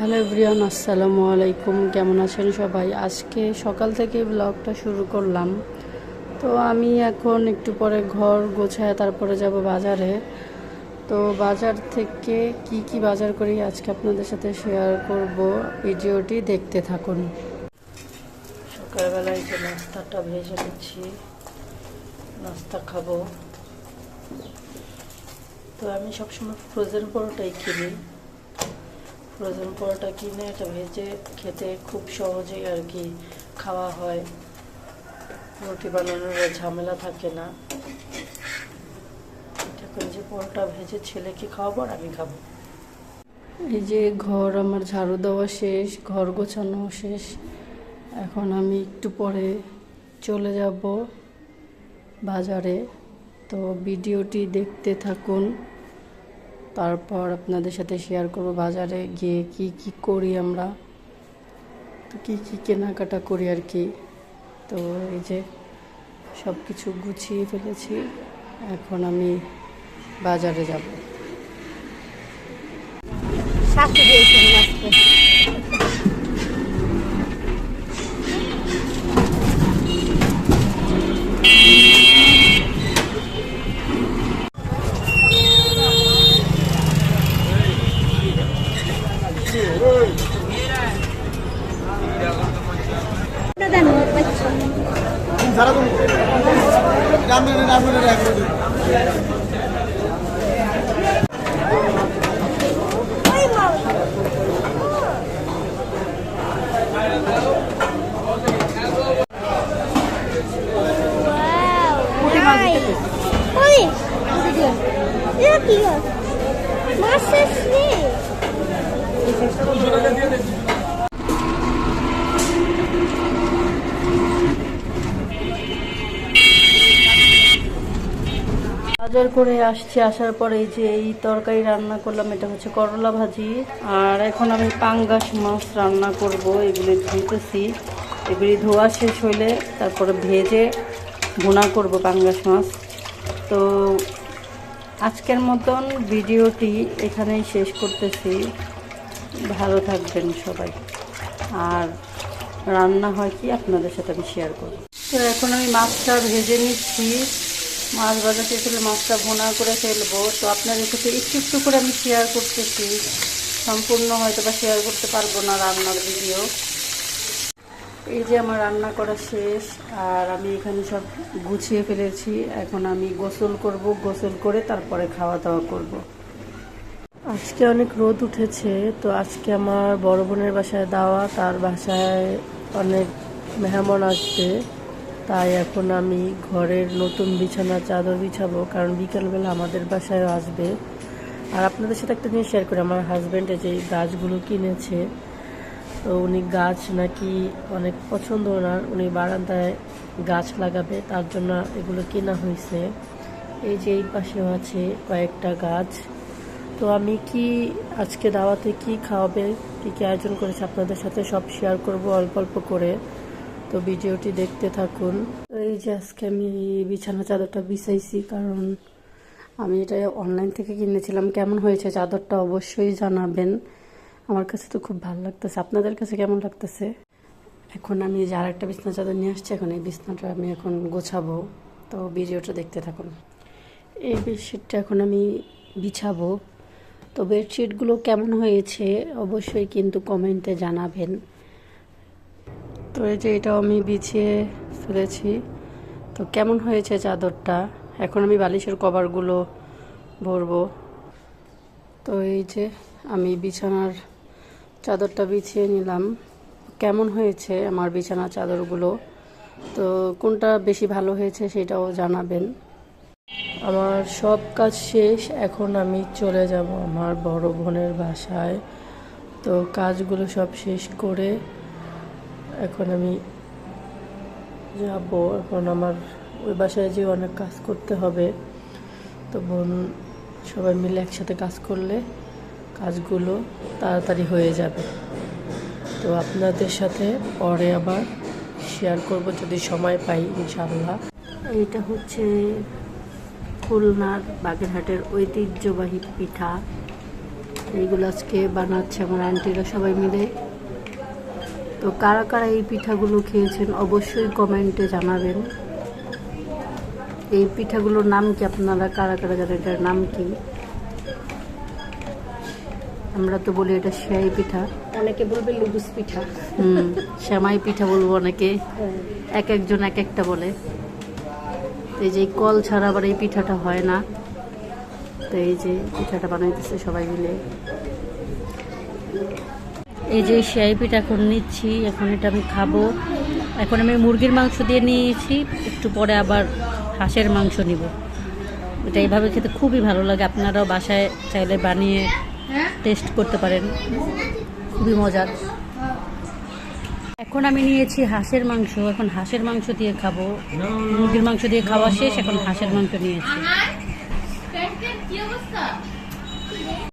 Hello everyone, আসসালামু আলাইকুম। কেমন আছেন সবাই? আজকে সকাল থেকে ব্লগটা শুরু করলাম। তো আমি এখন একটু পরে ঘর গোছায় তারপরে যাব বাজারে। তো বাজার থেকে কি কি বাজার করি আজকে আপনাদের সাথে শেয়ার করব। ভিডিওটি দেখতে থাকুন। সকালবেলায় যে নাস্তাটা ভেজে নিচ্ছি, নাস্তা খাব। তো আমি সবসময় ফ্রোজেন পরোটাই কিনি। ফ্রোজেন পরোটা কিনে এটা ভেজে খেতে খুব সহজেই আর কি খাওয়া হয়। রুটি বানানোর ঝামেলা থাকে না। এটা যে পরোটা ভেজে ছেলেকে খাওয়াবো আর আমি খাব। এই যে ঘর আমার ঝাড়ু দেওয়া শেষ, ঘর গোছানো শেষ। এখন আমি একটু পরে চলে যাব বাজারে। তো ভিডিওটি দেখতে থাকুন। তারপর আপনাদের সাথে শেয়ার করব বাজারে গিয়ে কি কি করি আমরা। তো কী কী কেনাকাটা করি আর কি। তো এই যে সব কিছু গুছিয়ে ফেলেছি। এখন আমি বাজারে যাব। শাশু দিয়েছেন আজকে দেন বাচ্চা সারা তুমি রামনের রামনের এক করে ওই মা ওই এটা কি মাছের স্নেক বাজার করে আসছি, আসার পরে এই যে এই তরকারি রান্না করলাম, এটা হচ্ছে করলা ভাজি। আর এখন আমি পাঙ্গাস মাছ রান্না করব, এগুলি ধুইতেছি। এগুলি ধোয়া শেষ হইলে তারপরে ভেজে ভুনা করব পাঙ্গাস মাছ। তো আজকের মতন ভিডিওটি এখানেই শেষ করতেছি। ভালো থাকবেন সবাই। আর রান্না হয় কি আপনাদের সাথে আমি শেয়ার করব। তো এখন আমি মাছটা ভেজে নিচ্ছি। মাছ শেষ হলে মাছটা ভোনা করে ফেলব। তো আপনাদের সাথে একটু একটু করে আমি শেয়ার করতেছি। সম্পূর্ণ হয়তো বা শেয়ার করতে পারব না রান্নার ভিডিও এই যে আমার রান্না করা শেষ, আর আমি এখানে সব গুছিয়ে ফেলেছি। এখন আমি গোসল করব, গোসল করে তারপরে খাওয়া দাওয়া করব। আজকে অনেক রোদ উঠেছে, তো আজকে আমার বড় বোনের বাসায় দাওয়া তার বাসায় অনেক মেহমান আসবে। তাই এখন আমি ঘরের নতুন বিছানা, চাদর বিছাবো, কারণ বিকালবেলা আমাদের বাসায়ও আসবে। আর আপনাদের সাথে একটা জিনিস শেয়ার করি, আমার হাজব্যান্ডে যে গাছগুলো কিনেছে, তো উনি গাছ নাকি অনেক পছন্দ ওনার। উনি বারান্দায় গাছ লাগাবে, তার জন্য এগুলো কেনা হয়েছে। এই যে এই পাশেও আছে কয়েকটা গাছ। তো আমি কি আজকে দাওয়াতে কি খাওয়াবে, কি কি আয়োজন করেছে আপনাদের সাথে সব শেয়ার করব অল্প অল্প করে। তো ভিডিওটি দেখতে থাকুন। তো এই যে আজকে আমি বিছানা চাদরটা বিছাইছি, কারণ আমি এটা অনলাইন থেকে কিনেছিলাম। কেমন হয়েছে চাদরটা অবশ্যই জানাবেন। আমার কাছে তো খুব ভালো লাগতেছে। আপনাদের কাছে কেমন লাগতেছে? এখন আমি যে আর একটা বিছনা চাদর নিয়ে আসছি, এখন এই বিছনাটা আমি এখন গোছাবো। তো ভিডিওটা দেখতে থাকুন। এই বেডশিটটা এখন আমি বিছাবো। তো বেডশিটগুলো কেমন হয়েছে অবশ্যই কিন্তু কমেন্টে জানাবেন। তো এই যে এটাও আমি বিছিয়ে ফেলেছি। তো কেমন হয়েছে চাদরটা? এখন আমি বালিশের কভারগুলো ভরবো। তো এই যে আমি বিছানার চাদরটা বিছিয়ে নিলাম। কেমন হয়েছে আমার বিছানার চাদরগুলো? তো কোনটা বেশি ভালো হয়েছে সেটাও জানাবেন। আমার সব কাজ শেষ, এখন আমি চলে যাব আমার বড় বোনের বাসায়। তো কাজগুলো সব শেষ করে এখন আমি যাব। এখন আমার ওই বাসায় যে অনেক কাজ করতে হবে। তো বোন, সবাই মিলে একসাথে কাজ করলে কাজগুলো তাড়াতাড়ি হয়ে যাবে। তো আপনাদের সাথে পরে আবার শেয়ার করব যদি সময় পাই ইনশাআল্লাহ। এটা হচ্ছে খুলনার বাগেরহাটের ঐতিহ্যবাহী পিঠা। এইগুলো আজকে বানাচ্ছে আমার আন্টিরা সবাই মিলে। তো কারা কারা এই পিঠাগুলো খেয়েছেন অবশ্যই কমেন্টে জানাবেন। এই পিঠাগুলোর নাম কি? আপনারা কারা কারা জানেন? এটার নাম কি? আমরা তো বলি এটা সেয়াই পিঠা। অনেকে বলবে লুবুস পিঠা। হুম শ্যামাই পিঠা বলব অনেকে। এক একজন এক একটা বলে। এই যে কল ছাড়া আবার এই পিঠাটা হয় না। তো এই যে পিঠাটা বানাইতেছে সবাই মিলে। এই যে সেয়াই পিঠা এখন নিচ্ছি এখন এটা আমি খাব। এখন আমি মুরগির মাংস দিয়ে নিয়েছি একটু পরে আবার হাঁসের মাংস নিব। এটা এইভাবে খেতে খুবই ভালো লাগে আপনারাও বাসায় চাইলে বানিয়ে টেস্ট করতে পারেন। খুবই মজার। এখন আমি নিয়েছি হাঁসের মাংস এখন হাঁসের মাংস দিয়ে খাব। মুরগির মাংস দিয়ে খাওয়া শেষ এখন হাঁসের মাংস নিয়েছি।